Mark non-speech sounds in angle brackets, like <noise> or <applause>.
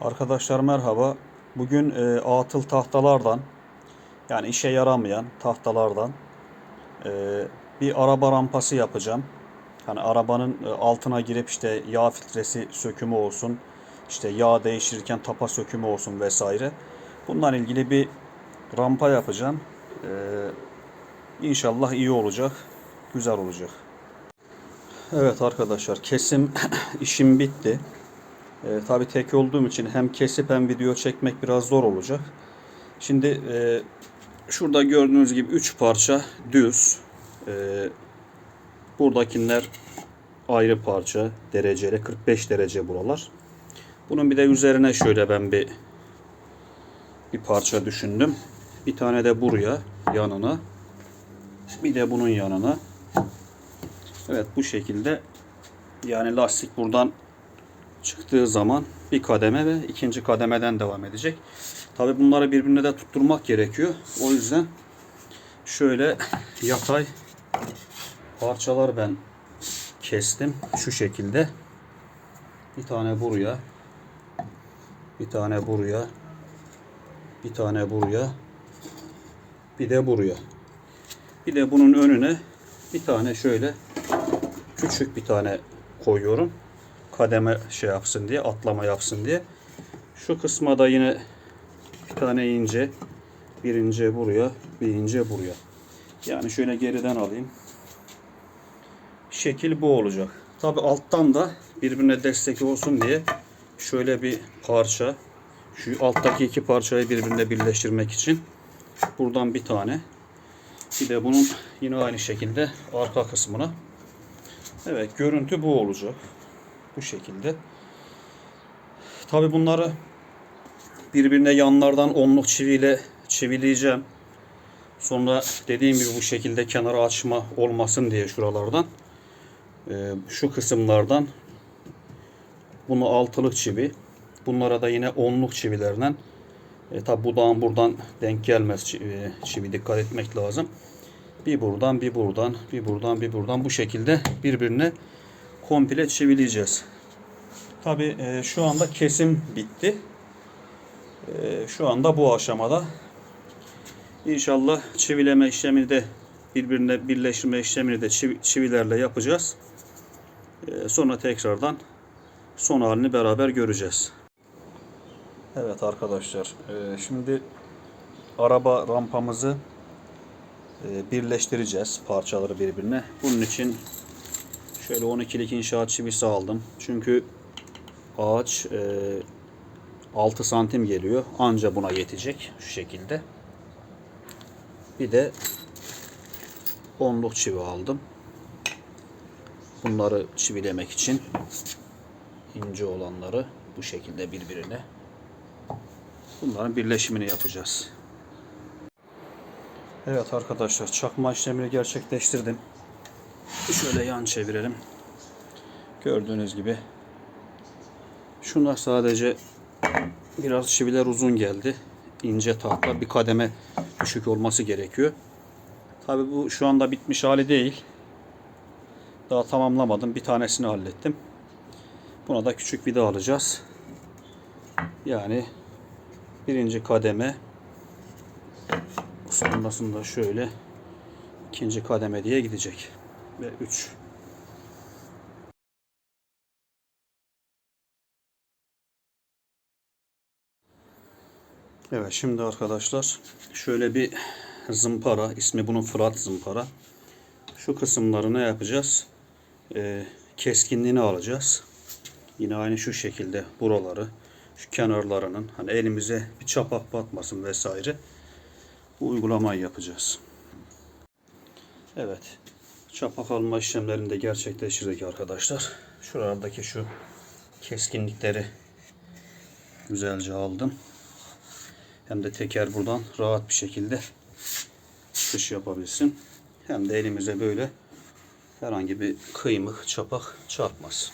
Arkadaşlar merhaba. Bugün e, atıl tahtalardan yani işe yaramayan tahtalardan e, bir araba rampası yapacağım. Hani arabanın e, altına girip işte yağ filtresi sökümü olsun, işte yağ değiştirirken tapa sökümü olsun vesaire. Bunlarla ilgili bir rampa yapacağım. E, İnşallah iyi olacak, güzel olacak. Evet arkadaşlar kesim <clears throat> işim bitti. E, tabii tek olduğum için hem kesip hem video çekmek biraz zor olacak. Şimdi e, şurada gördüğünüz gibi 3 parça düz. E, buradakiler ayrı parça dereceli 45 derece buralar. Bunun bir de üzerine şöyle ben bir bir parça düşündüm. Bir tane de buraya yanına. Bir de bunun yanına. Evet bu şekilde yani lastik buradan çıktığı zaman bir kademe ve ikinci kademeden devam edecek. Tabi bunları birbirine de tutturmak gerekiyor. O yüzden şöyle yatay parçalar ben kestim. Şu şekilde. Bir tane buraya. Bir tane buraya. Bir tane buraya. Bir de buraya. Bir de bunun önüne bir tane şöyle küçük bir tane koyuyorum kademe şey yapsın diye, atlama yapsın diye. Şu kısma da yine bir tane ince, bir ince buraya, bir ince buraya. Yani şöyle geriden alayım. Şekil bu olacak. Tabi alttan da birbirine destek olsun diye şöyle bir parça, şu alttaki iki parçayı birbirine birleştirmek için buradan bir tane, bir de bunun yine aynı şekilde arka kısmına. Evet görüntü bu olacak. Bu şekilde. Tabi bunları birbirine yanlardan onluk çiviyle çivileyeceğim. Sonra dediğim gibi bu şekilde kenara açma olmasın diye şuralardan e, şu kısımlardan bunu altılık çivi bunlara da yine onluk çivilerden e, tabi budağın buradan denk gelmez çivi, çivi dikkat etmek lazım. Bir buradan bir buradan bir buradan bir buradan bu şekilde birbirine komple çivileyeceğiz. Tabi e, şu anda kesim bitti. E, şu anda bu aşamada. İnşallah çivileme işlemini de birbirine birleştirme işlemini de çivi, çivilerle yapacağız. E, sonra tekrardan son halini beraber göreceğiz. Evet arkadaşlar e, şimdi araba rampamızı e, birleştireceğiz parçaları birbirine. Bunun için Şöyle 12'lik inşaat çivisi aldım. Çünkü ağaç e, 6 santim geliyor. Anca buna yetecek şu şekilde. Bir de onluk çivi aldım. Bunları çivilemek için ince olanları bu şekilde birbirine bunların birleşimini yapacağız. Evet arkadaşlar çakma işlemini gerçekleştirdim. Şöyle yan çevirelim. Gördüğünüz gibi. Şunlar sadece biraz çiviler uzun geldi. İnce tahta bir kademe düşük olması gerekiyor. Tabi bu şu anda bitmiş hali değil. Daha tamamlamadım. Bir tanesini hallettim. Buna da küçük vida alacağız. Yani birinci kademe sonrasında şöyle ikinci kademe diye gidecek ve 3. Evet şimdi arkadaşlar şöyle bir zımpara ismi bunun Fırat zımpara. Şu kısımları ne yapacağız? Ee, keskinliğini alacağız. Yine aynı şu şekilde buraları şu kenarlarının hani elimize bir çapak batmasın vesaire bu uygulamayı yapacağız. Evet çapak alma işlemlerini de gerçekleştirdik arkadaşlar. Şuralardaki şu keskinlikleri güzelce aldım. Hem de teker buradan rahat bir şekilde çıkış yapabilsin. Hem de elimize böyle herhangi bir kıymık, çapak çarpmaz.